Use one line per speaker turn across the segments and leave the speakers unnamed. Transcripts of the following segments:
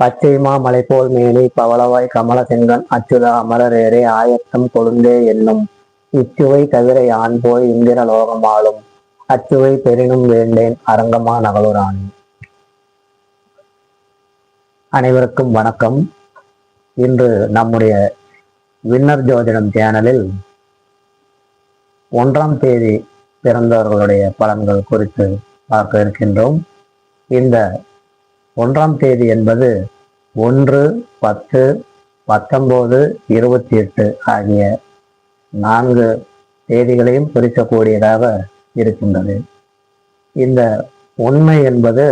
பச்சைமா மலை போல் மேலே பவளவாய் கமல செங்கன் அச்சுதா அமரரேரே ஆயத்தம் கொழுந்தே என்னும். இச்சுவை தவிர யான் போய் இந்திர லோகம் ஆளும். அச்சுவை பெரினும் வேண்டேன் அரங்கமா நகலுராணி அனைவருக்கும் வணக்கம். இன்று நம்முடைய வின்னர் ஜோதிடம் சேனலில் ஒன்றாம் தேதி பிறந்தவர்களுடைய பலன்கள் குறித்து பார்க்க இருக்கின்றோம். இந்த ஒன்றாம் தேதி என்பது ஒன்று பத்து பத்தொன்பது இருபத்தி எட்டு ஆகிய நான்கு தேதிகளையும் குறிக்கக்கூடியதாக இருக்கின்றது. இந்த உண்மை என்பது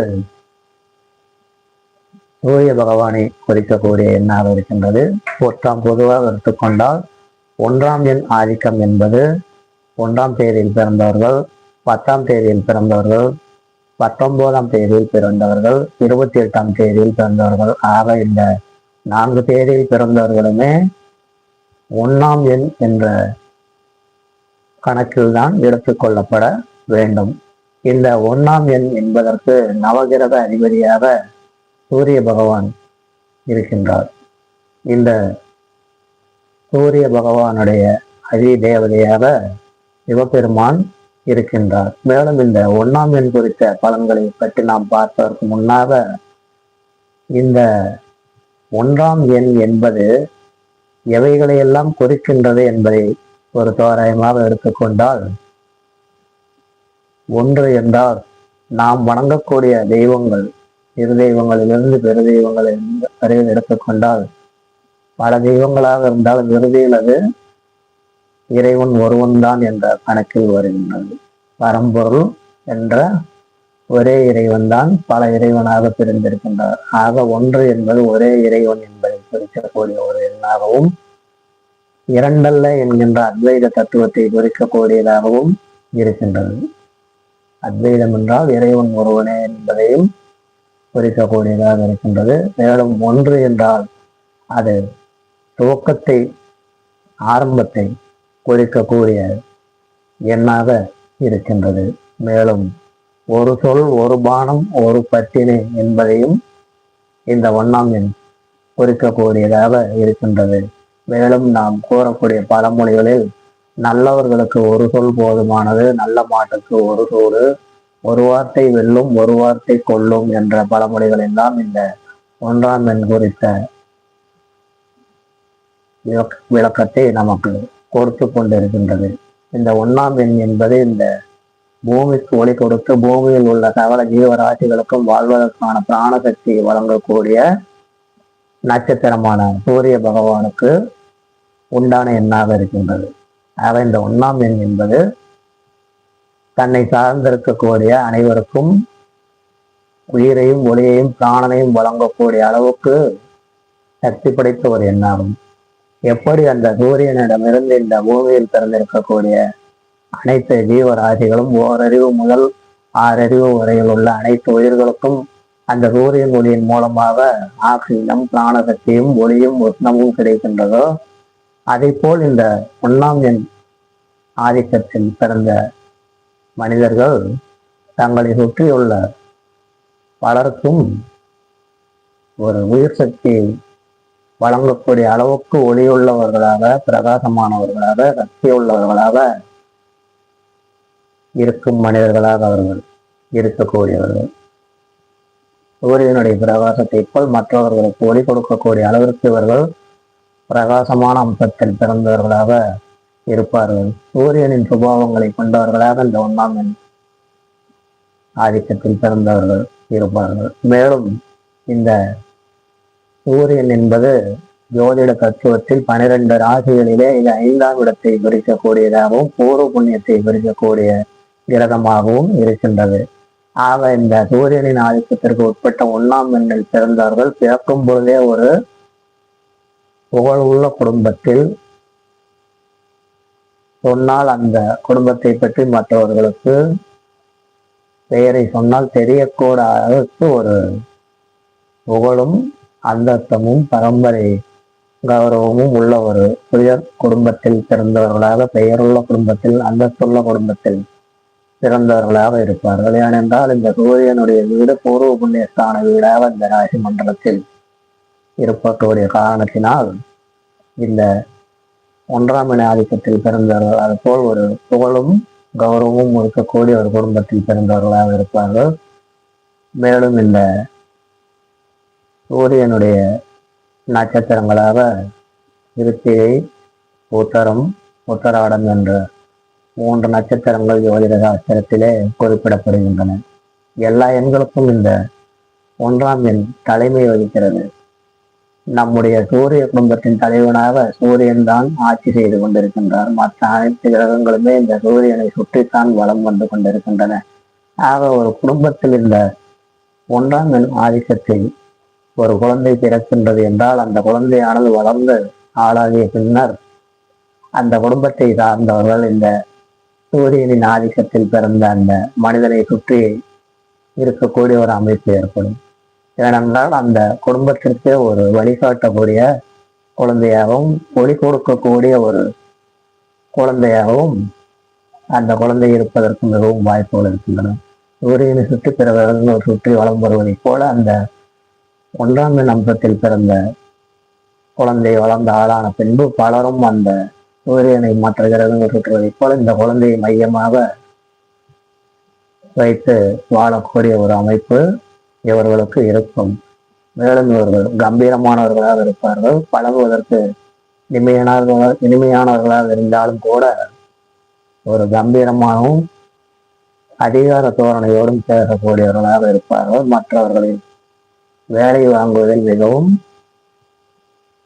சூரிய பகவானை குறிக்கக்கூடிய எண்ணாக இருக்கின்றது. ஒற்றாம் பொதுவாக எடுத்துக்கொண்டால் ஒன்றாம் எண் ஆதிக்கம் என்பது ஒன்றாம் தேதியில் பிறந்தவர்கள் பத்தாம் தேதியில் பிறந்தவர்கள் பத்தொன்பதாம் தேதியில் பிறந்தவர்கள் இருபத்தி எட்டாம் தேதியில் பிறந்தவர்கள் ஆக இந்த நான்கு தேதியில் பிறந்தவர்களுமே ஒன்னாம் எண் என்ற கணக்கில்தான் எடுத்துக்கொள்ளப்பட வேண்டும். இந்த ஒன்னாம் எண் என்பதற்கு நவகிரக அதிபதியாக சூரிய பகவான் இருக்கின்றார். இந்த சூரிய பகவானுடைய அதி தேவதையாக சிவபெருமான் இருக்கின்றார். மேலும் இந்த ஒன்னாம் எண் குறித்த பலன்களை பற்றி நாம் பார்ப்பதற்கு முன்னாக இந்த ஒன்றாம் எண் என்பது எவைகளையெல்லாம் குறிக்கின்றது என்பதை ஒரு தோராயமாக எடுத்துக்கொண்டால் ஒன்று என்றால் நாம் வணங்கக்கூடிய தெய்வங்கள் இரு தெய்வங்களிலிருந்து பெரு தெய்வங்களை வரையில் எடுத்துக்கொண்டால் பல தெய்வங்களாக இருந்தாலும் இறுதியில் அது இறைவன் ஒருவன்தான் என்ற கணக்கில் வருகின்றது. பரம்பொருள் என்ற ஒரே இறைவன் தான் பல இறைவனாக பிரிந்திருக்கின்றார் ஆக ஒன்று என்பது ஒரே இறைவன் என்பதை குறிக்கக்கூடிய ஒரு எண்ணாகவும் இரண்டல்ல என்கின்ற அத்வைத தத்துவத்தை குறிக்கக்கூடியதாகவும் இருக்கின்றது. அத்வைதம் என்றால் இறைவன் ஒருவனே என்பதையும் குறிக்கக்கூடியதாக இருக்கின்றது. மேலும் ஒன்று என்றால் அது துவக்கத்தை ஆரம்பத்தை குறிக்கக்கூடிய எண்ணாக இருக்கின்றது. மேலும் ஒரு சொல் ஒரு பானம் ஒரு பட்டினை என்பதையும் இந்த ஒண்ணாம் எண் குறிக்கக்கூடியதாக இருக்கின்றது. மேலும் நாம் கூறக்கூடிய பழமொழிகளில் நல்லவர்களுக்கு ஒரு சொல் போதுமானது நல்ல மாட்டுக்கு ஒரு சோறு ஒரு வார்த்தை வெல்லும் ஒரு வார்த்தை கொல்லும் என்ற பழமொழிகள் எல்லாம் இந்த ஒன்றாம் எண் குறித்த விளக்கத்தை நமக்கு கோர்த்து கொண்டிருக்கின்றது. இந்த ஒன்னாம் எண் என்பது இந்த பூமிக்கு ஒளி கொடுத்து பூமியில் உள்ள சகல ஜீவராசிகளுக்கும் வாழ்வதற்கான பிராண சக்தி வழங்கக்கூடிய நட்சத்திரமான சூரிய பகவானுக்கு உண்டான எண்ணாக இருக்கின்றது. ஆக இந்த ஒன்றாம் எண் என்பது தன்னை சார்ந்திருக்கக்கூடிய அனைவருக்கும் உயிரையும் ஒளியையும் பிராணனையும் வழங்கக்கூடிய அளவுக்கு சக்தி படைத்த ஒரு எண்ணாகும். எப்படி அந்த சூரியனிடமிருந்து இந்த பூமியில் பிறந்திருக்கக்கூடிய அனைத்து ஜீவராசிகளும் ஓரறிவு முதல் ஆறறிவு வரையில் உள்ள அனைத்து உயிர்களுக்கும் அந்த சூரியன் ஒளியின் மூலமாக ஆக்சிஜனும் பிராணசக்தியும் ஒளியும் உஷ்ணமும் கிடைக்கின்றதோ அதை போல் இந்த ஒன்னாம் எண் ஆதிக்கத்தில் பிறந்த மனிதர்கள் தங்களை சுற்றியுள்ள பலருக்கும் ஒரு உயிர் சக்தியை வழங்கக்கூடிய அளவுக்கு ஒளியுள்ளவர்களாக பிரகாசமானவர்களாக சக்தி உள்ளவர்களாக இருக்கும் மனிதர்களாக அவர்கள் இருக்கக்கூடியவர்கள். சூரியனுடைய பிரகாசத்தை போல் மற்றவர்களுக்கு ஒளி கொடுக்கக்கூடிய அளவிற்கு இவர்கள் பிரகாசமான அம்சத்தில் பிறந்தவர்களாக இருப்பார்கள். சூரியனின் சுபாவங்களை கொண்டவர்களாக இந்த ஒன்றாம் எண் ஆதிக்கத்தில் பிறந்தவர்கள் இருப்பார்கள். மேலும் இந்த சூரியன் என்பது ஜோதிட தத்துவத்தில் பனிரெண்டு ராசிகளிலே இது ஐந்தாம் இடத்தை பிரிக்கக்கூடியதாகவும் பூர்வ புண்ணியத்தை பிரிக்கக்கூடிய கிரகமாகவும் இருக்கின்றது. ஆக இந்த சூரியனின் ஆதிக்கத்திற்கு உட்பட்ட ஒன்றாம் எண்ணில் பிறந்தவர்கள் பிறக்கும் பொழுதே ஒரு புகழ் உள்ள குடும்பத்தில் சொன்னால் அந்த குடும்பத்தை பற்றி மற்றவர்களுக்கு பெயரை சொன்னால் தெரியக்கூட அளவுக்கு ஒரு புகழும் அந்தஸ்தமும் பரம்பரை கௌரவமும் உள்ள ஒரு உயர் குடும்பத்தில் பிறந்தவர்களாக பெயருள்ள குடும்பத்தில் அந்தஸ்துள்ள குடும்பத்தில் பிறந்தவர்களாக இருப்பார்கள். ஏனென்றால் இந்த சூரியனுடைய வீடு பூர்வ புண்ணியஸ்தான வீடாக இந்த ராசி மண்டலத்தில் இருப்பக்கூடிய காரணத்தினால் இந்த ஒன்றாம் இன ஆதிக்கத்தில் பிறந்தவர்கள் அதுபோல் ஒரு புகழும் கௌரவமும் இருக்கக்கூடிய ஒரு குடும்பத்தில் பிறந்தவர்களாக இருப்பார்கள். மேலும் இந்த சூரியனுடைய நட்சத்திரங்களாக இருத்தியை உத்தரம் உத்தராடம் என்ற மூன்று நட்சத்திரங்கள் ஜோதிட சாஸ்திரத்திலே குறிப்பிடப்படுகின்றன. எல்லா எண்களுக்கும் இந்த ஒன்றாம் எண் தலைமை வகிக்கிறது. நம்முடைய சூரிய குடும்பத்தின் தலைவனாக சூரியன் தான் ஆட்சி செய்து கொண்டிருக்கின்றார். மற்ற அனைத்து கிரகங்களுமே இந்த சூரியனை சுற்றித்தான் வளம் வந்து கொண்டிருக்கின்றன. ஆக ஒரு குடும்பத்தில் இந்த ஒன்றாம் எண் ஆதிக்கத்தை ஒரு குழந்தை பிறக்கின்றது என்றால் அந்த குழந்தையானது வளர்ந்து ஆளாகிய பின்னர் அந்த குடும்பத்தை சார்ந்தவர்கள் இந்த சூரியனின் ஆதிக்கத்தில் பிறந்த அந்த மனிதனை சுற்றி இருக்கக்கூடிய ஒரு அமைப்பு ஏற்படும். ஏனென்றால் அந்த குடும்பத்திற்கு ஒரு வழிகாட்டக்கூடிய குழந்தையாகவும் ஒளி கொடுக்கக்கூடிய ஒரு குழந்தையாகவும் அந்த குழந்தை இருப்பதற்கு மிகவும் வாய்ப்புகள் இருக்கின்றன. சூரியனை சுற்றி பிறவர்கள் சுற்றி வளம் வருவதைப் போல அந்த ஒன்றாம் எண் அம்சத்தில் பிறந்த குழந்தை வளர்ந்த ஆளான பின்பு பலரும் அந்த சூரியனை மற்ற கிரகங்கள் சுற்றுவதைப் போல இந்த குழந்தையை மையமாக வைத்து வாழக்கூடிய ஒரு அமைப்பு இவர்களுக்கு இருக்கும். மேலும் இவர்கள் கம்பீரமானவர்களாக இருப்பார்கள். பழகுவதற்கு இனிமையானவர்களாக இனிமையானவர்களாக இருந்தாலும் கூட ஒரு கம்பீரமாகவும் அதிகார தோரணையோடும் பேசக்கூடியவர்களாக இருப்பார்கள். மற்றவர்களின் வேலை வாங்குவதில் மிகவும்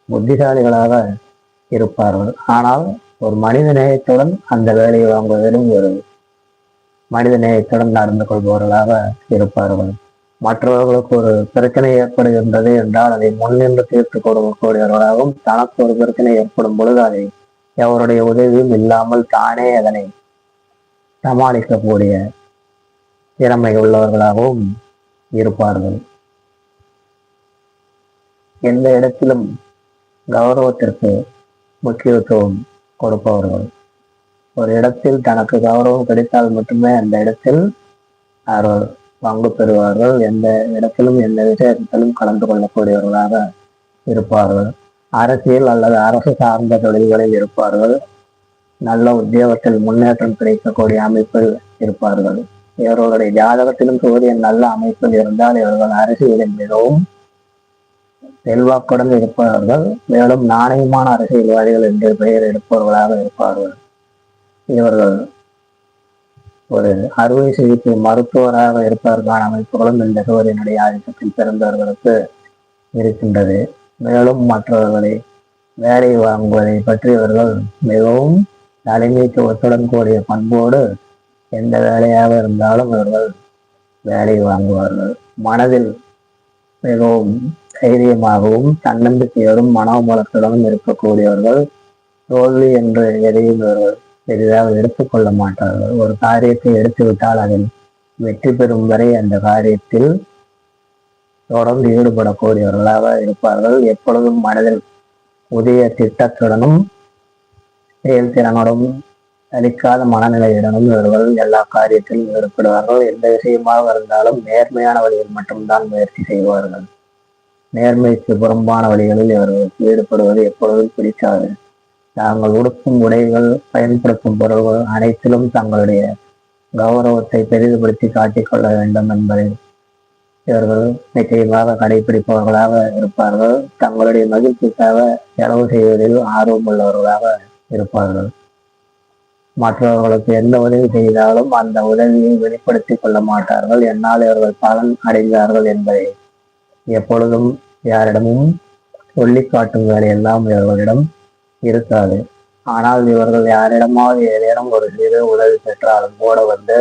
புத்திசாலிகளாக இருப்பார்கள். ஆனால் ஒரு மனித நேயத்துடன் அந்த வேலையை வாங்குவதிலும் ஒரு மனித நேயத்துடன் நடந்து கொள்பவர்களாக இருப்பார்கள். மற்றவர்களுக்கு ஒரு பிரச்சனை ஏற்படுகின்றது என்றால் அதை முன்னின்று தீர்த்து கொடுக்கக்கூடியவர்களாகவும் தனக்கு ஒரு பிரச்சனை ஏற்படும் பொழுது அதை எவருடைய உதவியும் இல்லாமல் தானே அதனை சமாளிக்கக்கூடிய திறமை உள்ளவர்களாகவும் இருப்பார்கள். எந்த இடத்திலும் கௌரவத்திற்கு முக்கியத்துவம் கொடுப்பவர்கள். ஒரு இடத்தில் தனக்கு கௌரவம் கிடைத்தால் மட்டுமே அந்த இடத்தில் அவர் பங்கு பெறுவார்கள். எந்த இடத்திலும் எந்த விஷயத்திலும் கலந்து கொள்ளக்கூடியவர்களாக இருப்பார்கள். அரசியல் அல்லது அரசு சார்ந்த தொழில்களில் இருப்பார்கள். நல்ல உத்தியோகத்தில் முன்னேற்றம் கிடைக்கக்கூடிய அமைப்பில் இருப்பார்கள். இவர்களுடைய ஜாதகத்திலும் சூரியன் நல்ல அமைப்பில் இருந்தால் இவர்கள் அரசியலில் மிகவும் செல்வாக்குடன் இருப்பவர்கள் மேலும் நாணயமான அரசியல்வாதிகள் என்று பெயர் எடுப்பவர்களாக இருப்பார்கள். இவர்கள் ஒரு அறுவை சிகிச்சை மருத்துவராக இருப்பதற்கான அமைப்புகளும் இந்த சுவரினுடைய ஆதிக்கத்தில் பிறந்தவர்களுக்கு இருக்கின்றது. மேலும் மற்றவர்களை வேலை வாங்குவதை பற்றி இவர்கள் மிகவும் தலைமைத்துவத்துடன் கூடிய பண்போடு எந்த வேலையாக இருந்தாலும் இவர்கள் வேலை வாங்குவார்கள். மனதில் மிகவும் தைரியமாகவும் தன்னம்பிக்கையோடும் மனோபலத்துடனும் இருக்கக்கூடியவர்கள் தோல்வி என்று எதையும் இவர்கள் பெரிதாக எடுத்துக்கொள்ள மாட்டார்கள். ஒரு காரியத்தை எடுத்துவிட்டால் அதில் வெற்றி பெறும் வரை அந்த காரியத்தில் தொடர்ந்து ஈடுபடக்கூடியவர்களாக இருப்பார்கள். எப்பொழுதும் மனதில் புதிய திட்டத்துடனும் செயல்திறனுடன் அளிக்காத மனநிலையுடனும் இவர்கள் எல்லா காரியத்திலும் ஈடுபடுவார்கள். எந்த விஷயமாக இருந்தாலும் நேர்மையான வழியில் மட்டும்தான் முயற்சி செய்வார்கள். நேர்மைக்கு புறம்பான வழிகளில் இவர்களுக்கு ஈடுபடுவது எப்பொழுதும் பிடிக்காது. தாங்கள் உடுக்கும் உடைகள் பயன்படுத்தும் பொருள்கள் அனைத்திலும் தங்களுடைய கௌரவத்தை பெரிதுபடுத்தி காட்டிக்கொள்ள வேண்டும் என்பதை இவர்கள் நிச்சயமாக கடைபிடிப்பவர்களாக இருப்பார்கள். தங்களுடைய மகிழ்ச்சிக்காக செலவு செய்வதில் ஆர்வம் உள்ளவர்களாக இருப்பார்கள். மற்றவர்களுக்கு எந்த உதவி செய்தாலும் அந்த உதவியை வெளிப்படுத்திக் கொள்ள மாட்டார்கள். என்னால் இவர்கள் பலன் அடைந்தார்கள் என்பதை எப்பொழுதும் யாரிடமும் சொல்லி காட்டும் வேலையெல்லாம் இவர்களிடம் இருக்காது. ஆனால் இவர்கள் யாரிடமாவது ஏதேனும் ஒரு சிறு உதவி பெற்றாலும் கூட வந்து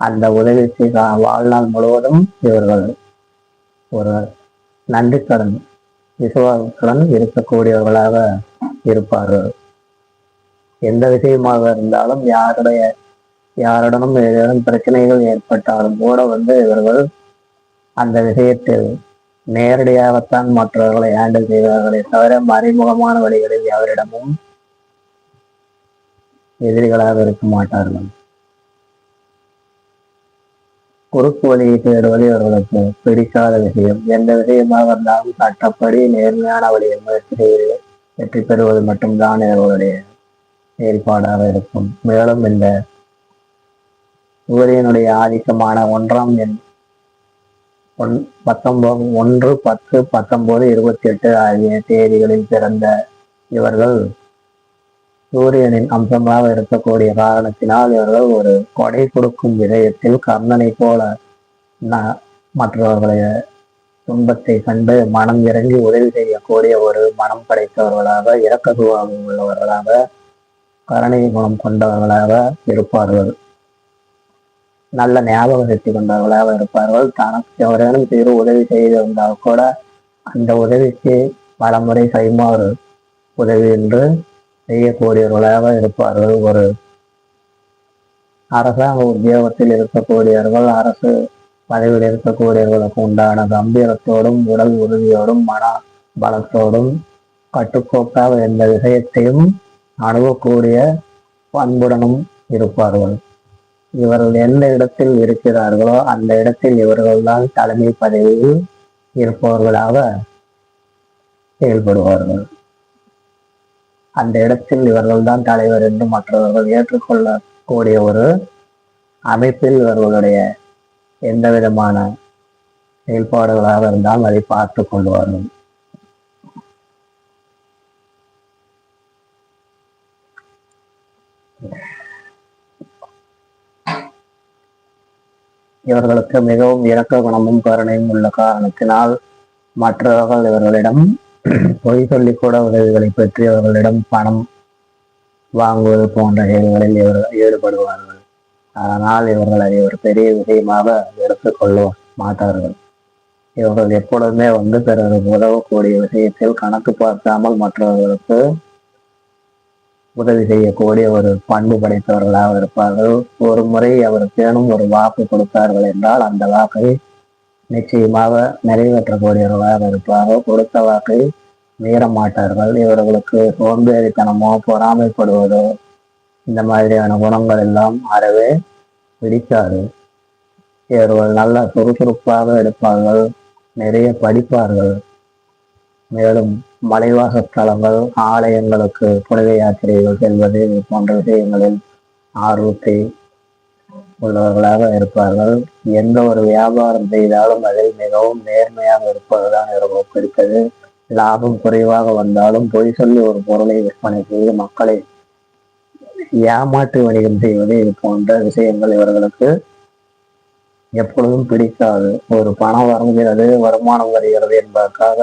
அந்த உதவிக்கு வாழ்நாள் முழுவதும் இவர்கள் ஒரு நன்றிக்கடன் விசுவாசத்துடன் இருக்கக்கூடியவர்களாக இருப்பார்கள். எந்த விஷயமாக இருந்தாலும் யாருடைய யாருடனும் ஏதேனும் பிரச்சனைகள் ஏற்பட்டாலும் கூட வந்து இவர்கள் அந்த விஷயத்தில் நேரடியாகத்தான் மற்றவர்களை ஹேண்டில் செய்வார்களே தவிர மறைமுகமான வழிகளில் எவரிடமும் எதிரிகளாக இருக்க மாட்டார்கள். குறுக்கு வழியை தேடுவது இவர்களுக்கு பிடிக்காத விஷயம். எந்த விஷயமாக இருந்தாலும் சட்டப்படி நேர்மையான வழியை முயற்சி செய்து வெற்றி பெறுவது மட்டும்தான் இவர்களுடைய செயல்பாடாக இருக்கும். மேலும் இந்த சூரியனுடைய ஆதிக்கமான ஒன்றாம் எண் ஒன் பத்தொன்பது ஒன்று பத்து பத்தொன்பது இருபத்தி எட்டு ஆகிய தேதிகளில் பிறந்த இவர்கள் சூரியனின் அம்சமாக இருக்கக்கூடிய காரணத்தினால் இவர்கள் ஒரு கொடை கொடுக்கும் விதயத்தில் கர்ணனை போல ந- மற்றவர்களுடைய துன்பத்தை கண்டு மனம் இறங்கி உதவி செய்யக்கூடிய ஒரு மனம் படைத்தவர்களாக இரக்க உள்ளவர்களாக கருணை குணம் கொண்டவர்களாக இருப்பார்கள். நல்ல ஞாபக சக்தி கொண்டவர்களாக இருப்பார்கள். தனக்கு எவரேனும் சிறு உதவி செய்திருந்தால் கூட அந்த உதவிக்கு பலமுறை கைமாறு உதவி என்று செய்யக்கூடியவர்களாக இருப்பார்கள். ஒரு அரசாங்க உத்தியோகத்தில் இருக்கக்கூடியவர்கள் அரசு பதவியில் இருக்கக்கூடியவர்களுக்கு உண்டான கம்பீரத்தோடும் உடல் உறுதியோடும் மன பலத்தோடும் கட்டுக்கோப்பாக எந்த விஷயத்தையும் அணுகக்கூடிய பண்புடனும் இருப்பார்கள். இவர்கள் எந்த இடத்தில் இருக்கிறார்களோ அந்த இடத்தில் இவர்கள்தான் தலைமை பதவியில் இருப்பவர்களாக செயல்படுவார்கள். அந்த இடத்தில் இவர்கள்தான் தலைவர் என்று மற்றவர்கள் ஏற்றுக்கொள்ளக்கூடிய ஒரு அமைப்பில் இவர்களுடைய எந்த விதமான செயல்பாடுகளாக இருந்தாலும் அதை பார்த்து கொள்வார்கள். இவர்களுக்கு மிகவும் இரக்க குணமும் கருணையும் உள்ள காரணத்தினால் மற்றவர்கள் இவர்களிடம் பொய் சொல்லி கூட உதவிகளை பெற்று இவர்களிடம் பணம் வாங்குவது போன்ற செயல்களில் இவர்கள் ஈடுபடுவார்கள். அதனால் இவர்கள் அதை ஒரு பெரிய விஷயமாக எடுத்துக்கொள்ள மாட்டார்கள். இவர்கள் எப்பொழுதுமே வந்து பிறருக்கு உதவக்கூடிய விஷயத்தில் கணக்கு பார்க்காமல் மற்றவர்களுக்கு உதவி செய்யக்கூடிய ஒரு பண்பு படைத்தவர்களாக இருப்பார்கள். ஒரு முறை அவருக்கேனும் ஒரு வாக்கு கொடுத்தார்கள் என்றால் அந்த வாக்கை நிச்சயமாக நிறைவேற்றக்கூடியவர்களாக இருப்பார்கள். கொடுத்த வாக்கை மீற மாட்டார்கள். இவர்களுக்கு சோம்பேறித்தனமோ பொறாமைப்படுவதோ இந்த மாதிரியான குணங்கள் எல்லாம் அறவே பிடிக்காது. இவர்கள் நல்ல சுறுசுறுப்பாக எடுப்பார்கள் நிறைய படிப்பார்கள். மேலும் மலைவாச ஸ்தலங்கள் ஆலயங்களுக்கு புனித யாத்திரைகள் செல்வது இது போன்ற விஷயங்களில் ஆர்வத்தை உள்ளவர்களாக இருப்பார்கள். எந்த ஒரு வியாபாரம் செய்தாலும் அதில் மிகவும் நேர்மையாக இருப்பதுதான் இவர்களுக்கு பிடித்தது. லாபம் குறைவாக வந்தாலும் பொய் சொல்லி ஒரு பொருளை விற்பனை செய்து மக்களை ஏமாற்று வணிகம் செய்வது இது போன்ற விஷயங்கள் இவர்களுக்கு எப்பொழுதும் பிடிக்காது. ஒரு பணம் வருகிறது வருமானம் வருகிறது என்பதற்காக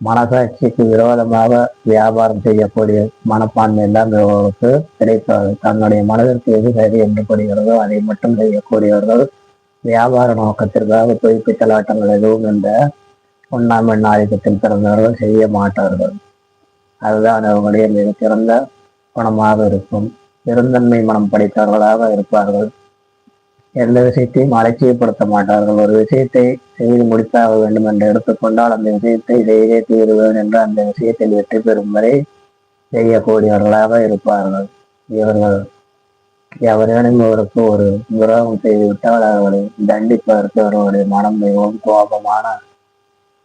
மனசாட்சிக்கு விரோதமாக வியாபாரம் செய்யக்கூடிய மனப்பான்மை எல்லாம் இவர்களுக்கு கிடைக்காது. தன்னுடைய மனதிற்கு எது சரி என்று படுகிறதோ அதை மட்டும் செய்யக்கூடியவர்கள் வியாபார நோக்கத்திற்காக பொய்ப்பித்தலாட்டங்கள் எதுவும் இந்த ஒன்றாம் எண் ஆதிக்கத்தில் பிறந்தவர்கள் செய்ய மாட்டார்கள். அதுதான் அவர்களுடைய மிக சிறந்த குணமாக இருக்கும். பெருந்தன்மை மனம் படைத்தவர்களாக இருப்பார்கள். எந்த விஷயத்தையும் அலட்சியப்படுத்த மாட்டார்கள் ஒரு விஷயத்தை செய்து முடித்தாக வேண்டும் என்று எடுத்துக்கொண்டால் அந்த விஷயத்தை செய்தே தீருவேன் என்று அந்த விஷயத்தில் வெற்றி பெறும் வரை செய்யக்கூடியவர்களாக இருப்பார்கள். இவர்கள் எவரேனும் இவருக்கு ஒரு துரோகம் செய்துவிட்டால் அவர்களை தண்டிப்பதற்கு அவர்களுடைய மனம் மிகவும் கோபமான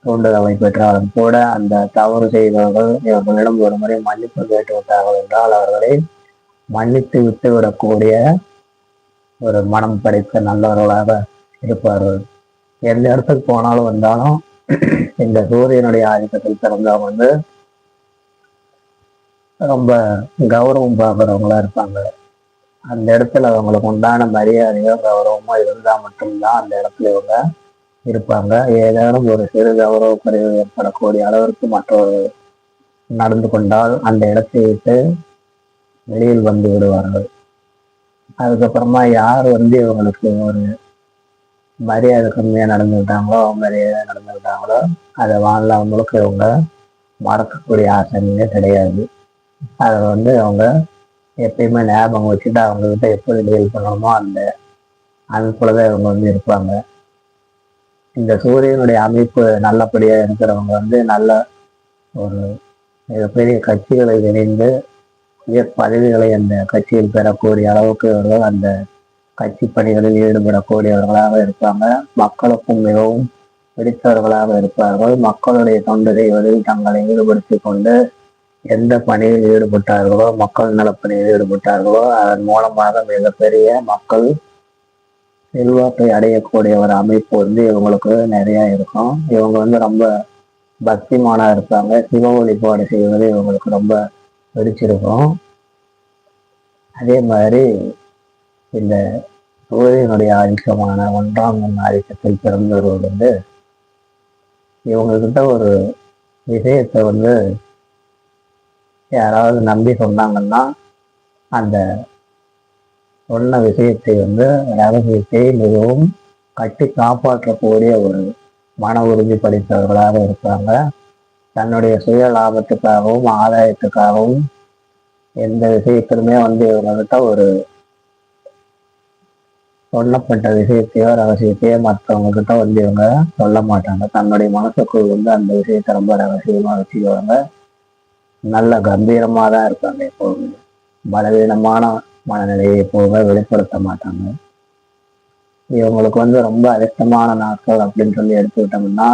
தூண்டுதலை பெற்றாலும் கூட அந்த தவறு செய்தவர்கள் இவர்களிடம் ஒரு முறை மன்னிப்பு கேட்டு விட்டார்கள் என்றால் அவர்களை மன்னித்து விட்டுவிடக்கூடிய ஒரு மனம் படைத்த நல்லவர்களாக இருப்பார்கள். எந்த இடத்துக்கு போனாலும் வந்தாலும் இந்த சூரியனுடைய ஆதிக்கத்தில் பிறந்தவங்க வந்து ரொம்ப கௌரவம் பார்க்குறவங்களா இருப்பாங்க. அந்த இடத்துல அவங்களுக்கு உண்டான மரியாதையோ கௌரவமோ இருந்தால் மட்டும்தான் அந்த இடத்துல இவங்க இருப்பாங்க. ஏதேனும் ஒரு சிறு கௌரவ குறைவு ஏற்படக்கூடிய அளவிற்கு மற்றொரு நடந்து கொண்டால் அந்த இடத்தை விட்டு வெளியில் வந்து விடுவார்கள். அதுக்கப்புறமா யார் வந்து இவங்களுக்கு ஒரு மரியாதை கம்மியாக நடந்துக்கிட்டாங்களோ மரியாதை நடந்துக்கிட்டாங்களோ அதை வாழ்நாள் முழுக்க இவங்க மறக்கக்கூடிய ஆசைங்களே கிடையாது. அதை வந்து அவங்க எப்பயுமே ஞாபகம் வச்சுட்டு அவங்கக்கிட்ட எப்படி டீல் பண்ணணுமோ அந்த அதுக்குள்ள தான் இவங்க வந்து இருப்பாங்க. இந்த சூரியனுடைய அமைப்பு நல்லபடியாக இருக்கிறவங்க வந்து நல்ல ஒரு மிகப்பெரிய கட்சிகளை இணைந்து உயர் பதவிகளை அந்த கட்சியில் பெறக்கூடிய அளவுக்கு இவர்கள் அந்த கட்சி பணிகளில் ஈடுபடக்கூடியவர்களாக இருப்பாங்க. மக்களுக்கும் மிகவும் பிடித்தவர்களாக இருப்பார்கள். மக்களுடைய தொண்டு செய்வதில் தங்களை ஈடுபடுத்தி கொண்டு எந்த பணியில் ஈடுபட்டார்களோ மக்கள் நலப்பணியில் ஈடுபட்டார்களோ அதன் மூலமாக மிகப்பெரிய மக்கள் செல்வாக்கை அடையக்கூடிய ஒரு அமைப்பு வந்து இவங்களுக்கு நிறைய இருக்கும். இவங்க வந்து ரொம்ப பக்திமானா இருப்பாங்க. சிவ வழிபாடு செய்வது இவங்களுக்கு ரொம்ப பிடிச்சிருக்கும். அதே மாதிரி இந்த சூரியனுடைய ஆதிக்கமான ஒன்றாம் எண் ஆதிக்கத்தில் பிறந்தவர்கள் வந்து இவங்க கிட்ட ஒரு விஷயத்தை வந்து யாராவது நம்பி சொன்னாங்கன்னா அந்த சொன்ன விஷயத்தை வந்து ரகசியத்தை மிகவும் கட்டி காப்பாற்றக்கூடிய ஒரு மன உறுதி படித்தவர்களாக இருப்பாங்க. தன்னுடைய சுய லாபத்துக்காகவும் ஆதாயத்துக்காகவும் எந்த விஷயத்திலுமே வந்து இவங்ககிட்ட ஒரு சொல்லப்பட்ட விஷயத்தையோ ரகசியத்தையோ மற்றவங்க கிட்ட வந்து இவங்க சொல்ல மாட்டாங்க. தன்னுடைய மனசுக்குள் வந்து அந்த விஷயத்தை ரொம்ப ரகசியமா வச்சுக்குவாங்க. நல்ல கம்பீரமாக தான் இருப்பாங்க எப்போதுமே பலவீனமான மனநிலையை எப்போவுமே வெளிப்படுத்த மாட்டாங்க. இவங்களுக்கு வந்து ரொம்ப அதிர்ஷ்டமான நாட்கள் அப்படின்னு சொல்லி எடுத்துக்கிட்டோம்னா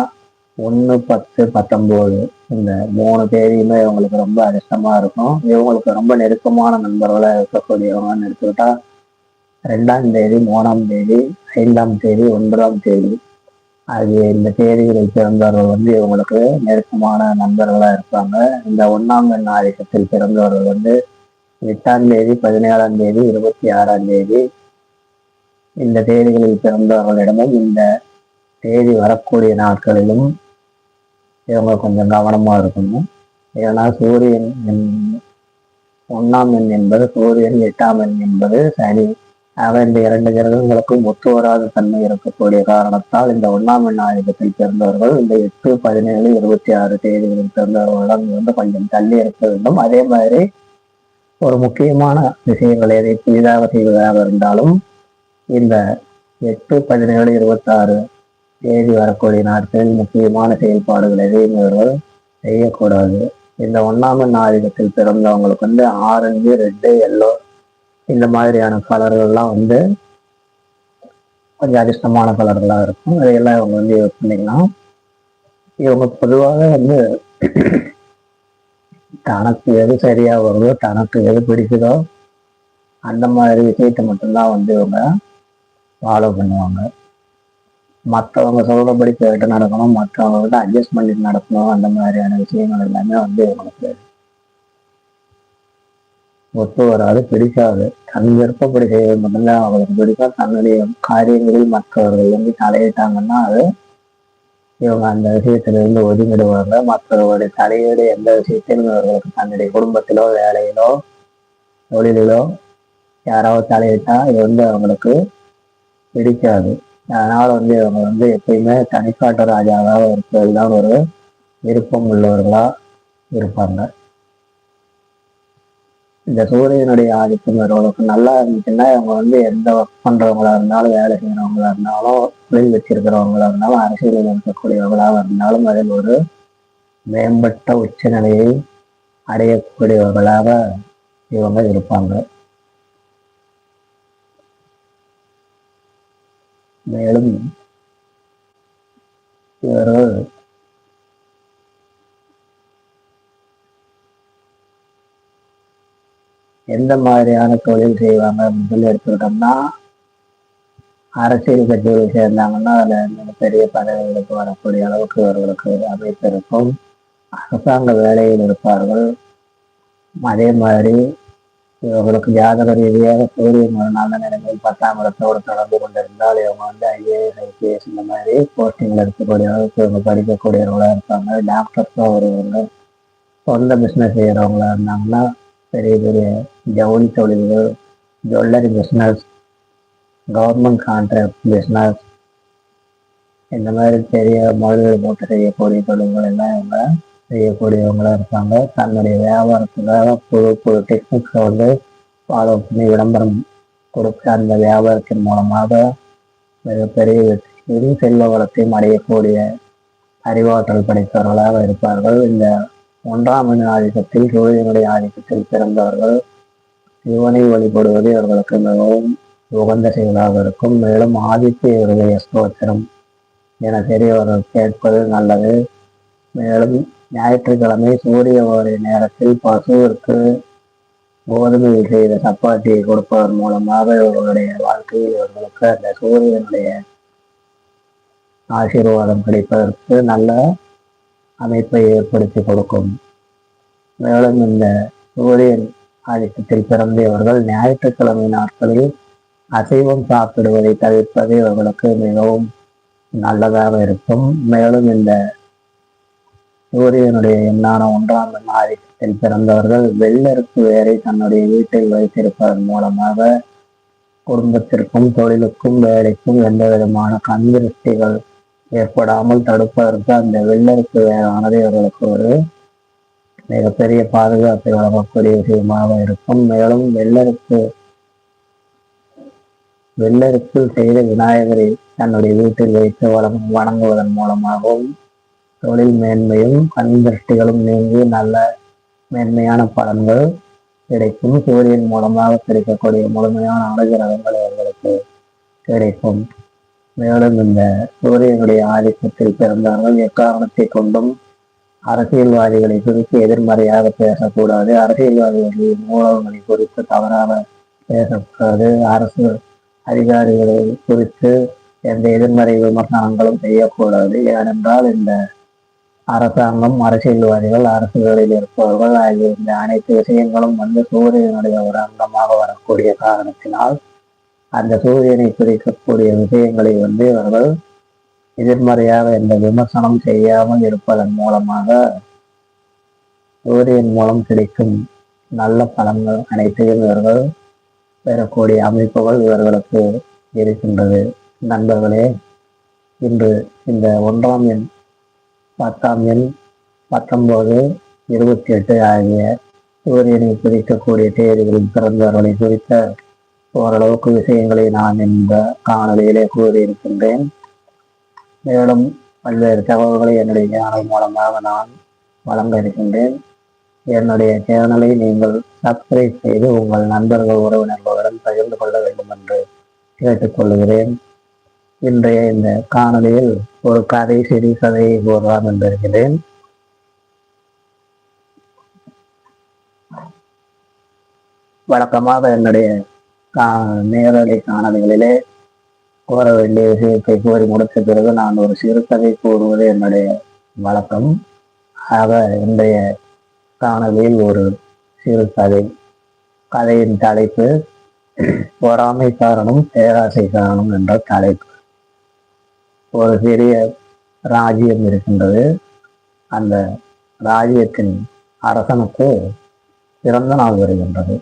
ஒன்று பத்து பத்தொம்போது இந்த மூணு தேதியுமே இவங்களுக்கு ரொம்ப அதிர்ஷ்டமாக இருக்கும். இவங்களுக்கு ரொம்ப நெருக்கமான நண்பர்களாக இருக்கக்கூடியவங்கன்னு எடுத்துக்கிட்டா ரெண்டாம் தேதி மூணாம் தேதி ஐந்தாம் தேதி ஒன்பதாம் தேதி ஆகிய இந்த தேதிகளில் பிறந்தவர்கள் வந்து இவங்களுக்கு நெருக்கமான நண்பர்களாக இருப்பாங்க. இந்த ஒன்றாம் எண் ஆதிக்கத்தில் பிறந்தவர்கள் வந்து எட்டாம் தேதி பதினேழாம் தேதி இருபத்தி ஆறாம் தேதி இந்த தேதிகளில் பிறந்தவர்களிடமும் இந்த தேதி வரக்கூடிய நாட்களிலும் இவங்க கொஞ்சம் கவனமாக இருக்கணும். ஏன்னா சூரியன் ஒன்றாம் எண் என்பது சூரியன் எட்டாம் எண் என்பது சனி ஆக இந்த இரண்டு கிரகங்களுக்கும் ஒத்து வராத தன்மை இருக்கக்கூடிய காரணத்தால் இந்த ஒன்றாம் எண் ஆயுதத்தில் பிறந்தவர்கள் இந்த எட்டு பதினேழு இருபத்தி ஆறு தேதிகளில் பிறந்தவர்களிடம் வந்து கொஞ்சம் தள்ளி இருக்க வேண்டும். அதே மாதிரி ஒரு முக்கியமான விஷயங்கள் எதை புதிதாக செய்வதாக இருந்தாலும் இந்த எட்டு பதினேழு இருபத்தாறு தேதி வரக்கூடிய நாட்களில் முக்கியமான செயல்பாடுகள் எதையும் இவர்கள் செய்யக்கூடாது. இந்த ஒன்றாம் எண் பிறந்தவங்களுக்கு வந்து ஆரஞ்சு ரெட்டு எல்லோ இந்த மாதிரியான கலர்கள்லாம் வந்து கொஞ்சம் அதிர்ஷ்டமான கலர்களாக இருக்கும். அதையெல்லாம் இவங்க வந்து யூஸ் பண்ணிக்கலாம். இவங்க பொதுவாக வந்து தனக்கு எது சரியாக வருதோ தனக்கு எது பிடிக்குதோ அந்த மாதிரி விஷயத்தை மட்டும்தான் வந்து இவங்க ஃபாலோ பண்ணுவாங்க. மற்றவங்க சொல்றபடி கேட்டு நடக்கணும் மற்றவங்க அட்ஜஸ்ட் பண்ணிட்டு நடக்கணும் அந்த மாதிரியான விஷயங்கள் எல்லாமே வந்து இவங்களுக்கு ஒத்து வராது பிடிக்காது. தன் விருப்பப்படி செய்வது மட்டும்தான் அவங்களுக்கு பிடிக்கும். தன்னுடைய காரியங்களில் மற்றவர்கள் வந்து தலையிட்டாங்கன்னா அது இவங்க அந்த விஷயத்திலிருந்து ஒதுங்கிடுவாங்க. மற்றவர்களுடைய தலையீடு எந்த விஷயத்திலும் இவர்களுக்கு தன்னுடைய குடும்பத்திலோ வேலையிலோ தொழிலிலோ யாராவது தலையிட்டா இது வந்து அவங்களுக்கு பிடிக்காது. அதனால வந்து இவங்க வந்து எப்பயுமே தனிக்காட்டு ராஜாவாக இருப்பதுதான் ஒரு விருப்பம் உள்ளவர்களாக இருப்பாங்க. இந்த சூரியனுடைய ஆதிக்கம் வருவதற்கு நல்லா இருந்துச்சுன்னா இவங்க வந்து எந்த ஒர்க் பண்றவங்களா இருந்தாலும் வேலை செய்யறவங்களா இருந்தாலும் தொழில் வச்சிருக்கிறவங்களா இருந்தாலும் அரசியலில் இருக்கக்கூடியவர்களாக இருந்தாலும் அதில் ஒரு மேம்பட்ட உச்சநிலையை அடையக்கூடியவர்களாக இவங்க இருப்பாங்க. மேலும் இவர்கள் எந்த மாதிரியான தொழில் செய்வாங்க அப்படின்னு சொல்லி எடுத்துக்கிட்டோம்னா அரசியல் கட்சிகளை சேர்ந்தாங்கன்னா அதில் பெரிய பதவிகளுக்கு வரக்கூடிய அளவுக்கு அவர்களுக்கு அமைப்பு இருக்கும். அரசாங்க வேலையில் இருப்பார்கள். அதே மாதிரி இவர்களுக்கு ஜாதக ரீதியாக சூரியன் ஒரு நல்ல நிலைமையில் பத்தாம் இடத்தோடு தொடர்பு கொண்டிருந்தால் இவங்க வந்து ஐஏஎஸ் ஐபிஎஸ் இந்த மாதிரி போஸ்டிங்கில் இருக்கக்கூடிய இவங்க படிக்கக்கூடியவர்களாக இருப்பாங்க. டாக்டர்ஸாக வருவாங்க சொந்த பிஸ்னஸ் செய்கிறவங்களா இருந்தாங்கன்னா பெரிய பெரிய ஜவுளி தொழில்கள் jewellery business government contract business இந்த மாதிரி பெரிய முதலீடு போட்டு செய்யக்கூடிய தொழில்கள் எல்லாம் இவங்க செய்யக்கூடியவங்களா இருப்பாங்க தன்னுடைய வியாபாரத்துக்காக புது புது டெக்னிக்ஸை வந்து ஃபாலோ பண்ணி விளம்பரம் கொடுக்க அந்த வியாபாரத்தின் மூலமாக மிகப்பெரிய வெற்றியும் செல்வ வளத்தையும் அடையக்கூடிய அறிவாற்றல் படைத்தவர்களாக இருப்பார்கள். இந்த ஒன்றாம் எண் ஆதிக்கத்தில் சூரியனுடைய ஆதிக்கத்தில் பிறந்தவர்கள் சிவனை வழிபடுவது இவர்களுக்கு மிகவும் உகந்த செயலாக இருக்கும். மேலும் ஆதித்ய இவருடைய ஸ்தோத்திரம் என பெரியவர்கள் கேட்பது நல்லது. மேலும் ஞாயிற்றுக்கிழமை சூரிய ஒரு நேரத்தில் பசுவிற்கு கோதுமையில் செய்த சப்பாத்தியை கொடுப்பதன் மூலமாக இவர்களுடைய வாழ்க்கையில் இவர்களுக்கு அந்த சூரியனுடைய ஆசீர்வாதம் கிடைப்பதற்கு நல்ல அமைப்பை ஏற்படுத்தி கொடுக்கும். மேலும் இந்த சூரியன் ஆதிக்கத்தில் பிறந்தவர்கள் ஞாயிற்றுக்கிழமை நாட்களில் அசைவம் சாப்பிடுவதை தவிர்ப்பது இவர்களுக்கு மிகவும் நல்லதாக இருக்கும். மேலும் இந்த சூரியனுடைய எண்ணான ஒன்றாம் எண் ஆதிக்கத்தில் பிறந்தவர்கள் வெள்ளருக்கு வேரை தன்னுடைய வீட்டில் வைத்திருப்பதன் மூலமாக குடும்பத்திற்கும் தொழிலுக்கும் வேலைக்கும் எந்த விதமான கண்திருஷ்டிகள் ஏற்படாமல் தடுப்பதற்கு அந்த வெள்ளருக்கு வேறானது இவர்களுக்கு ஒரு மிகப்பெரிய பாதுகாப்பை வழங்கக்கூடிய விஷயமாக இருக்கும். மேலும் வெள்ளருக்கு வெள்ளருக்குள் செய்த விநாயகரை தன்னுடைய வீட்டில் வைத்து வழங்கும் வணங்குவதன் மூலமாகவும் தொழில் மேன்மையும் கண்திருஷ்டிகளும் நீங்கி நல்ல மேன்மையான பலன்கள் கிடைக்கும். சூரியன் மூலமாக கிடைக்கக்கூடிய முழுமையான அனுகிரகங்கள் எங்களுக்கு கிடைக்கும். மேலும் இந்த சூரியனுடைய ஆதிக்கத்தில் பிறந்தவர்கள் எக்காரணத்தை கொண்டும் அரசியல்வாதிகளை குறித்து எதிர்மறையாக பேசக்கூடாது. அரசியல்வாதிகளின் மூலங்களை குறித்து தவறாக பேசக்கூடாது. அரசு அதிகாரிகளை குறித்து எந்த எதிர்மறை விமர்சனங்களும் செய்யக்கூடாது. ஏனென்றால் இந்த அரசாங்கம் அரசியல்வாதிகள் அரசுகளில் இருப்பவர்கள் ஆகிய இந்த அனைத்து விஷயங்களும் வந்து சூரியனுடைய ஒரு அங்கமாக வரக்கூடிய காரணத்தினால் அந்த சூரியனை குறிக்கக்கூடிய விஷயங்களை வந்து இவர்கள் எதிர்மறையாக எந்த விமர்சனம் செய்யாமல் இருப்பதன் மூலமாக சூரியன் மூலம் கிடைக்கும் நல்ல பலன்கள் அனைத்தையும் இவர்கள் பெறக்கூடிய அமைப்புகள் இவர்களுக்கு இருக்கின்றது. நண்பர்களே இன்று இந்த ஒன்றாம் எண் பத்தாம் எண் பத்தொன்பது இருபத்தி எட்டு ஆகிய சூரியனை குறிக்கக்கூடிய தேதிகளில் பிறந்தவர்களை குறித்த ஓரளவுக்கு விஷயங்களை நான் இந்த காணொலியிலே கூறியிருக்கின்றேன். மேலும் பல்வேறு தகவல்களை என்னுடைய சேனல் மூலமாக நான் வழங்க இருக்கின்றேன். என்னுடைய சேனலை நீங்கள் சப்ஸ்கிரைப் செய்து உங்கள் நண்பர்கள் உறவினர்களுடன் பகிர்ந்து கொள்ள வேண்டும் என்று கேட்டுக்கொள்கிறேன். இன்றைய இந்த காணொலியில் ஒரு கதை சிறு கதையை கூறலாம் என்றிருக்கிறேன் வழக்கமாக என்னுடைய நேரலை காணொலிகளிலே கூற வேண்டிய விஷயத்தை கூறி முடித்த பிறகு நான் ஒரு சிறுகதை கூறுவது என்னுடைய வழக்கம். ஆக இன்றைய காணொலியில் ஒரு சிறு கதை. கதையின் தலைப்பு பொறாமை காரணம் பேராசை காரணம் என்ற தலைப்பு. ஒரு சிறிய ராஜ்யம் இருக்கின்றது. அந்த ராஜ்யத்தின் அரசனுக்கு பிறந்த நாள் வருகின்றது.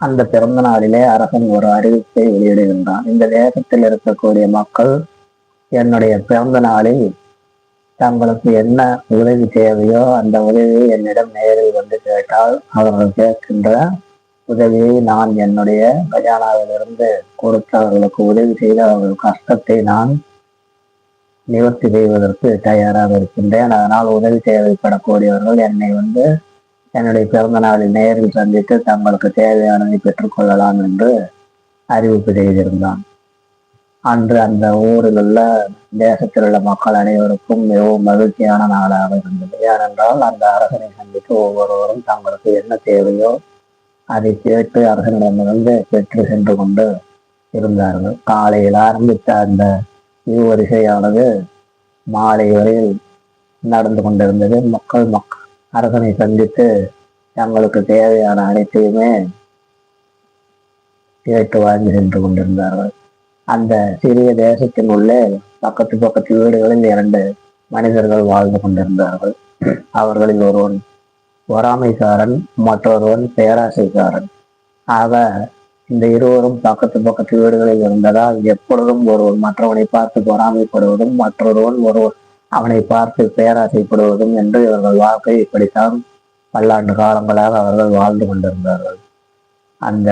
அந்த பிறந்த நாளிலே அரசன் ஒரு அறிவிப்பை வெளியிடுகின்றான். இந்த தேசத்தில் இருக்கக்கூடிய மக்கள் என்னுடைய பிறந்த நாளில் தங்களுக்கு என்ன உதவி தேவையோ அந்த உதவியை என்னிடம் நேரில் வந்து கேட்டால் அவர்கள் கேட்கின்ற உதவியை நான் என்னுடைய கஜானாவிலிருந்து கொடுத்து அவர்களுக்கு உதவி செய்து அவர்கள் கஷ்டத்தை நான் நிவர்த்தி செய்வதற்கு தயாராக இருக்கின்றேன். அதனால் உதவி தேவைப்படக்கூடியவர்கள் என்னை வந்து என்னுடைய பிறந்த நாளில் நேரில் சந்தித்து தங்களுக்கு தேவையானதை பெற்றுக்கொள்ளலாம் என்று அறிவிப்பு செய்திருந்தான். அன்று அந்த ஊரில் உள்ள தேசத்தில் உள்ள மக்கள் அனைவருக்கும் மிகவும் மகிழ்ச்சியான நாளாக இருந்தது. ஏனென்றால் அந்த அரசனை சந்தித்து ஒவ்வொருவரும் தங்களுக்கு என்ன தேவையோ அதை கேட்டு அரசனிடமிருந்து பெற்று சென்று கொண்டு இருந்தார்கள். காலையில் ஆரம்பித்த அந்த இவ்வரிசையானது மாலை வரையில் நடந்து கொண்டிருந்தது. மக்கள் மக் அரசனை சந்தித்து தங்களுக்கு தேவையான அனைத்தையுமே கேட்டு வாங்கி சென்று கொண்டிருந்தார்கள். அந்த சிறிய தேசத்தின் உள்ளே பக்கத்து பக்கத்து வீடுகளில் இரண்டு மனிதர்கள் வாழ்ந்து கொண்டிருந்தார்கள். அவர்களில் ஒருவன் பொறாமைக்காரன் மற்றொருவன் பேராசைக்காரன். ஆக இந்த இருவரும் பக்கத்து பக்கத்து வீடுகளில் இருந்ததால் எப்பொழுதும் ஒருவன் மற்றவனை பார்த்து பொறாமைப்படுவதும் மற்றொருவன் ஒருவன் அவனை பார்த்து பேராசைப்படுவதும் என்று இவர்கள் வாழ்க்கை இப்படித்தான் பல்லாண்டு காலங்களாக அவர்கள் வாழ்ந்து கொண்டிருந்தார்கள். அந்த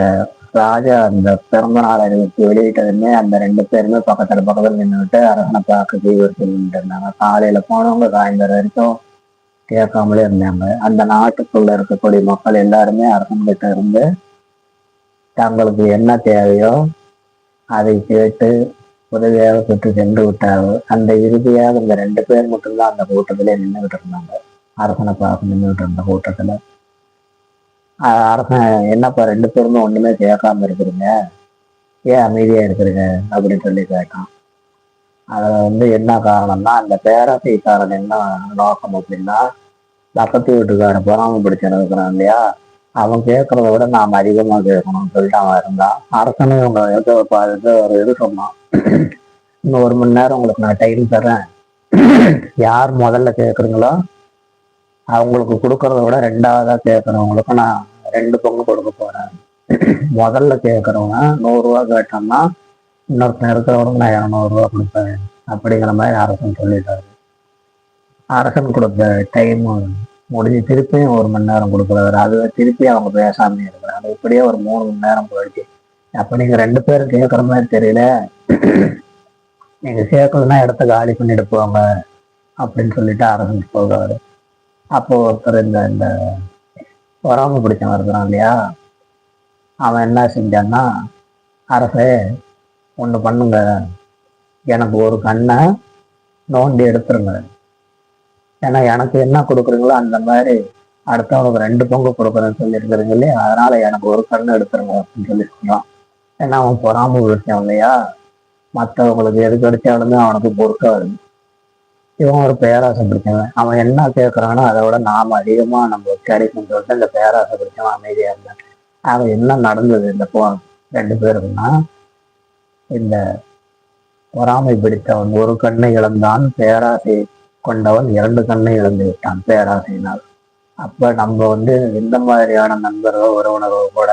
ராஜா அந்த பிறந்த நாள் அறிவிப்பு வெளியிட்டதுமே அந்த ரெண்டு பேருமே பக்கத்துல பக்கத்தில் நின்றுட்டு அரசனை பார்க்க தீவிரத்தில் இருந்தாங்க காலையில போனவங்க சாயந்தரம் வரைக்கும் கேட்காமலே இருந்தாங்க. அந்த நாட்டுக்குள்ள இருக்கக்கூடிய மக்கள் எல்லாருமே அரசன்கிட்ட இருந்து தங்களுக்கு என்ன தேவையோ அதை கேட்டு உதவியாக பெற்று சென்று விட்டார்கள். அந்த இறுதியாக இந்த ரெண்டு பேர் மட்டும்தான் அந்த கூட்டத்திலே நின்றுகிட்டு இருந்தாங்க. அரசனை பார்க்க நின்றுகிட்டு இருந்த கூட்டத்துல. அரசன் என்னப்பா ரெண்டு பேருமே ஒண்ணுமே கேட்காம இருக்கிறீங்க? ஏன் அமைதியா இருக்கிறீங்க? அப்படின்னு சொல்லி கேட்டான். அதுல வந்து என்ன காரணம்னா அந்த பேராசைக்காரன் என்ன நோக்கம் அப்படின்னா பக்கத்து வீட்டுக்காரன் பொறாம பிடிச்சன இல்லையா? அவன் கேட்கறத விட நாம் அதிகமா கேட்கணும்னு சொல்லிட்டு அவன் இருந்தான். அரசனே அவங்க ஏதோ ஒரு இது சொன்னான். இன்னும் ஒரு மணி நேரம் உங்களுக்கு நான் டைம் தரேன் யார் முதல்ல கேட்குறீங்களோ அவங்களுக்கு கொடுக்கறத விட ரெண்டாவதா கேட்கறவங்களுக்கு நான் ரெண்டு பங்கு கொடுக்க போறேன். முதல்ல கேட்கறவங்க நூறுரூவா கேட்டோம்னா இன்னொருத்தன் இருக்கிறவனுக்கு நான் இரநூறுவா கொடுப்பேன் அப்படிங்கிற மாதிரி அரசன் சொல்லிட்டாரு. அரசன் கொடுத்த டைம் முடிஞ்சு திருப்பியும் ஒரு மணி நேரம் கொடுக்குறாரு. அது திருப்பி அவங்க பேசாமே இருக்கிறாங்க இப்படியே ஒரு மூணு மணி நேரம் போயிடுச்சு. அப்போ நீங்கள் ரெண்டு பேரும் கேட்குற மாதிரி தெரியல. நீங்கள் சேர்க்கலன்னா இடத்த காலி பண்ணிட்டு போங்க அப்படின்னு சொல்லிட்டு அரசன் சொல்றாரு அப்போ ஒருத்தர் இந்த இந்த பொறாம பிடிச்சவன் இருக்கிறான் இல்லையா? அவன் என்ன செஞ்சான்னா அரசே ஒன்று பண்ணுங்க. எனக்கு ஒரு கண்ணை நோண்டி எடுத்துருங்க. ஏன்னா எனக்கு என்ன கொடுக்குறீங்களோ அந்த மாதிரி அடுத்தவனுக்கு ரெண்டு பங்கு கொடுக்குறேன்னு சொல்லியிருக்கிறீங்க இல்லையா? அதனால எனக்கு ஒரு கண்ணு எடுத்துருங்க அப்படின்னு சொல்லி சொன்னான் ஏன்னா அவன் பொறாம விஷயம் இல்லையா? மற்றவங்களுக்கு எது கிடைச்சாலுமே அவனுக்கு பொறுக்காது. இவன் ஒரு பேராசை பிடிச்சவன் அவன் என்ன கேட்குறானோ அதை விட நாம் அதிகமாக நம்ம கிடைக்கும்னு சொல்லிட்டு இந்த பேராசை பிடிச்சவன் அமைதியாக இருந்தான். அவன் என்ன நடந்தது இந்த போ ரெண்டு பேருக்குன்னா இந்த பொறாமை பிடித்தவன் ஒரு கண்ணை இழந்தான் பேராசை கொண்டவன் இரண்டு கண்ணை இழந்து விட்டான் பேராசையினால். அப்ப நம்ம வந்து எந்த மாதிரியான நண்பர்களோ உறவினர்களோ கூட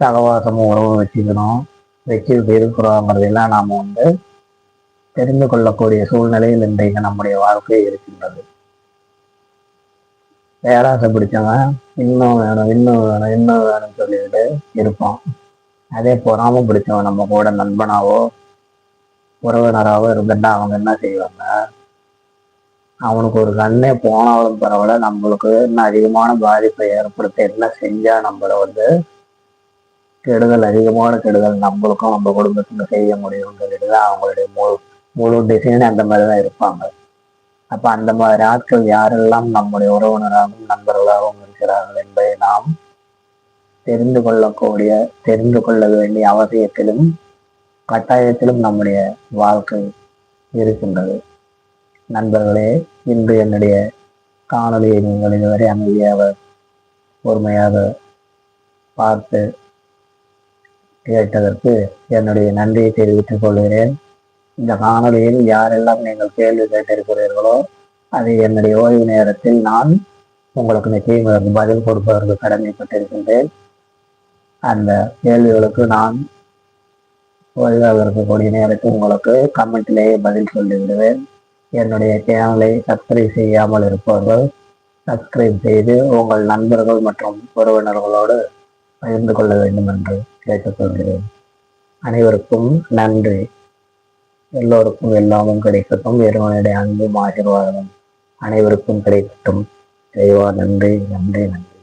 சகவாசமும் உறவும் வச்சுக்கணும். வச்சுக்கிட்டு இருக்கிறோங்கிறதெல்லாம் நாம வந்து தெரிந்து கொள்ளக்கூடிய சூழ்நிலையில் இன்றைக்கு நம்முடைய வாழ்க்கை இருக்கின்றது. பேராசை பிடிச்சவன் இன்னும் வேணும் இன்னும் வேணும் இன்னும் வேணும்னு சொல்லிட்டு இருப்பான் அதே பொறாம பிடிச்சவன் நம்ம கூட நண்பனாவோ உறவினராவோ இருந்துட்டா அவங்க என்ன செய்வாங்க? அவனுக்கு ஒரு கண்ணே போனாலும் பரவாயில்ல நம்மளுக்கு இன்னும் அதிகமான பாதிப்பை ஏற்படுத்த என்ன செஞ்சா நம்மளை வந்து கெடுதல் அதிகமான கெடுதல் நம்மளுக்கும் நம்ம குடும்பத்துக்கும் செய்ய முடியும்னு சொல்லிட்டு தான் அவங்களுடைய முழு முழு டிசைன் அந்த மாதிரி தான் இருப்பாங்க. அப்போ அந்த மாதிரி ஆட்கள் யாரெல்லாம் நம்முடைய உறவினராகவும் நண்பர்களாகவும் இருக்கிறார்கள் என்பதை நாம் தெரிந்து கொள்ளக்கூடிய தெரிந்து கொள்ள வேண்டிய அவசியத்திலும் கட்டாயத்திலும் நம்முடைய வாழ்க்கை இருக்கின்றது. நண்பர்களே இன்று என்னுடைய காணொலியை நீங்கள் இதுவரை அமைதியாக பொறுமையாக பார்த்து கேட்டதற்கு என்னுடைய நன்றியை தெரிவித்துக் கொள்கிறேன். இந்த காணொலியில் யாரெல்லாம் நீங்கள் கேள்வி கேட்டிருக்கிறீர்களோ அதை என்னுடைய ஓய்வு நேரத்தில் நான் உங்களுக்கு நிச்சயம் பதில் கொடுப்பதற்கு கடமைப்பட்டிருக்கின்றேன். அந்த கேள்விகளுக்கு நான் ஓய்வாக இருக்கக்கூடிய நேரத்தில் உங்களுக்கு கமெண்ட்லேயே பதில் சொல்லி விடுவேன் என்னுடைய சேனலை சப்ஸ்கிரைப் செய்யாமல் இருப்பவர்கள் சப்ஸ்கிரைப் செய்து உங்கள் நண்பர்கள் மற்றும் உறவினர்களோடு பகிர்ந்து கொள்ள வேண்டும் என்று கேட்டுக்கொள்கிறேன். அனைவருக்கும் நன்றி. எல்லோருக்கும் எல்லாமும் கிடைக்கட்டும். இறைவனுடைய அன்பும் ஆசீர்வாதமும் அனைவருக்கும் கிடைக்கட்டும். தெய்வா நன்றி நன்றி நன்றி.